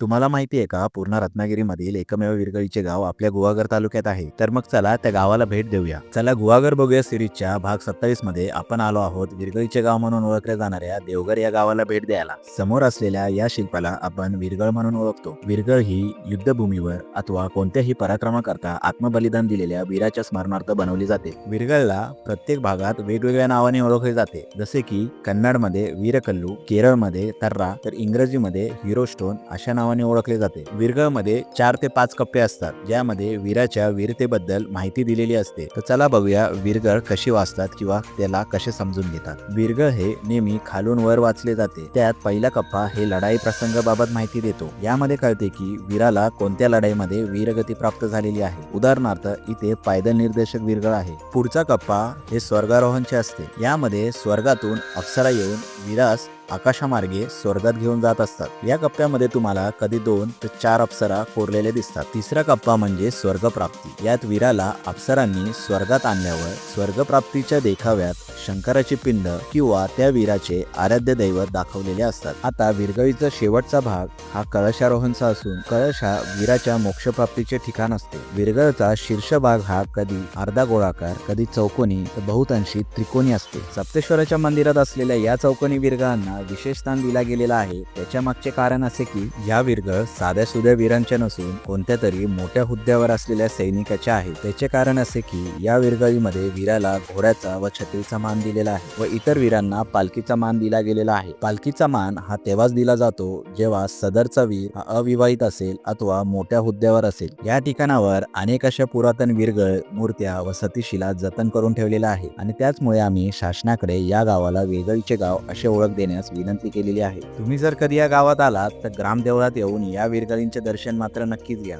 तुम्हाला माहिती आहे का? पूर्ण रत्नागिरीमधील एकमेव विरगळीचे गाव आपल्या गुहागर तालुक्यात आहे. तर मग चला त्या गावाला भेट देऊया. चला गुहागर बघूया सिरीजच्या भाग सत्तावीसमध्ये आपण आलो आहोत विरगळीचे गाव म्हणून ओळखल्या जाणाऱ्या देवघर या गावाला भेट द्यायला. समोर असलेल्या या शिल्पाला आपण विरगळ म्हणून ओळखतो. विरगळ ही युद्धभूमीवर अथवा कोणत्याही पराक्रमाकरता आत्मबलिदान दिलेल्या वीराच्या स्मरणार्थ बनवली जाते. विरगळला प्रत्येक भागात वेगवेगळ्या नावाने ओळखले जाते. जसे की कन्नडमध्ये वीरकल्लू केरळमध्ये तर्रा तर इंग्रजीमध्ये हिरो स्टोन अशा नावाने ओळखले जाते. विरगळमध्ये चार ते पाच कप्पे असतात ज्यामध्ये वीराच्या वीरतेबद्दल माहिती दिलेली असते. तर चला बघूया विरगळ कशी वाचतात किंवा त्याला कसे समजून घेतात. विरगळ हे नेहमी खालून वर वाचले जाते. त्यात पहिला कप्पा हे लढाई प्रसंगाबाबत माहिती देतो. यामध्ये कळते की वीराला कोणत्या लढाईमध्ये वीरगती प्राप्त झालेली आहे. उदाहरणार्थ इथे पायदल निर्देशक विरगळ आहे. पुढचा कप्पा हे स्वर्गारोहणचे असते. यामध्ये स्वर्गातून अप्सरा येऊन विरास आकाशामार्गे स्वर्गात घेऊन जात असतात. या कप्प्यामध्ये तुम्हाला कधी दोन ते चार अप्सरा कोरलेले दिसतात. तिसरा कप्पा म्हणजे स्वर्गप्राप्ती. यात वीराला अप्सरांनी स्वर्गात आणल्यावर स्वर्गप्राप्तीच्या देखाव्यात शंकराची पिंड किंवा त्या वीराचे आराध्य दैवत दाखवलेले असतात. आता विरगळीचा शेवटचा भाग हा कळशारोहणचा असून कळश हा वीराच्या मोक्षप्राप्तीचे ठिकाण असते. विरगळचा शीर्ष भाग हा कधी अर्धा गोळाकार कधी चौकोनी तर बहुतांशी त्रिकोणी असते. सप्तेश्वराच्या मंदिरात असलेल्या या चौकोनी विरगळांना विशेष स्थान दिला गेलेला आहे. त्याच्या मागचे कारण असे की या विरगळ साध्या सुध्या वीरांच्या नसून कोणत्या तरी मोठ्या हुद्द्यावर असलेल्या सैनिकाच्या आहे त्याचे कारण असे की या विरगळीमध्ये वीराला घोड्याचा व छत्रीचा मान दिलेला आहे व इतर वीरांना पालखीचा मान दिला गेलेला आहे. पालखीचा मान हा तेव्हाच दिला जातो जेव्हा सदरचा वीर हा अविवाहित असेल अथवा मोठ्या हुद्द्यावर असेल. या ठिकाणावर अनेक अशा पुरातन विरगळ मूर्त्या व सतीशिला जतन करून ठेवलेल्या आहे आणि त्याचमुळे आम्ही शासनाकडे या गावाला वेगळीचे गाव असे ओळख देण्यास विनंती केलेली आहे. तुम्ही जर कधी या गावात आलात तर ग्रामदेवळात येऊन या विरगळींचे दर्शन मात्र नक्कीच घ्या.